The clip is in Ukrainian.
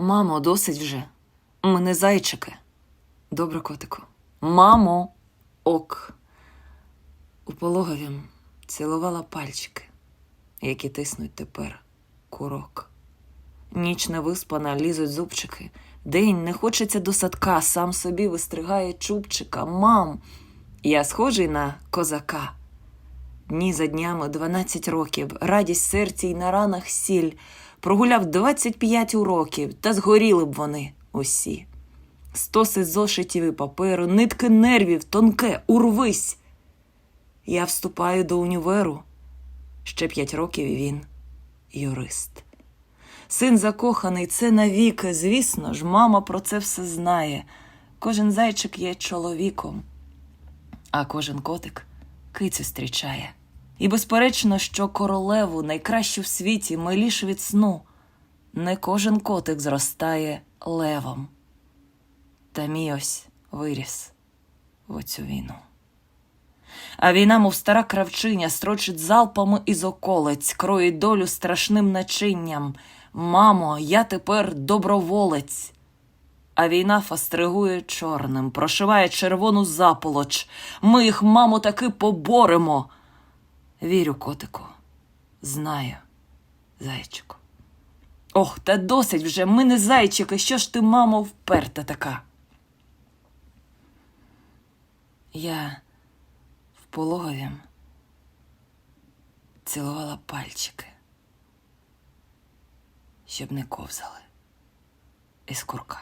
Мамо, досить вже. Ми не зайчики. Добре, котику. Мамо, ок. У пологовім цілувала пальчики, які тиснуть тепер курок. Ніч не виспана, лізуть зубчики. День не хочеться до садка, сам собі вистригає чубчика. Мам, я схожий на козака. Дні за днями 12 років, радість серці й на ранах сіль. Прогуляв 25 уроків, та згоріли б вони усі. Стоси зошитів і паперу, нитки нервів, тонке, урвись. Я вступаю до універу. Ще п'ять років і він юрист. Син закоханий, це навіки, звісно ж, мама про це все знає. Кожен зайчик є чоловіком, а кожен котик кицю зустрічає. І безперечно, що королеву найкращу в світі миліш від сну. Не кожен котик зростає левом. Та мій ось виріс в оцю війну. А війна, мов стара кравчиня, строчить залпами із околиць, кроїть долю страшним начинням. Мамо, я тепер доброволець. А війна фастригує чорним, прошиває червону заполоч. Ми їх, мамо, таки поборемо. Вірю, котику, знаю, зайчику. Ох, та досить вже, ми не зайчики, що ж ти, мамо, вперта така. Я в пологовім цілувала пальчики, щоб не ковзали із курка.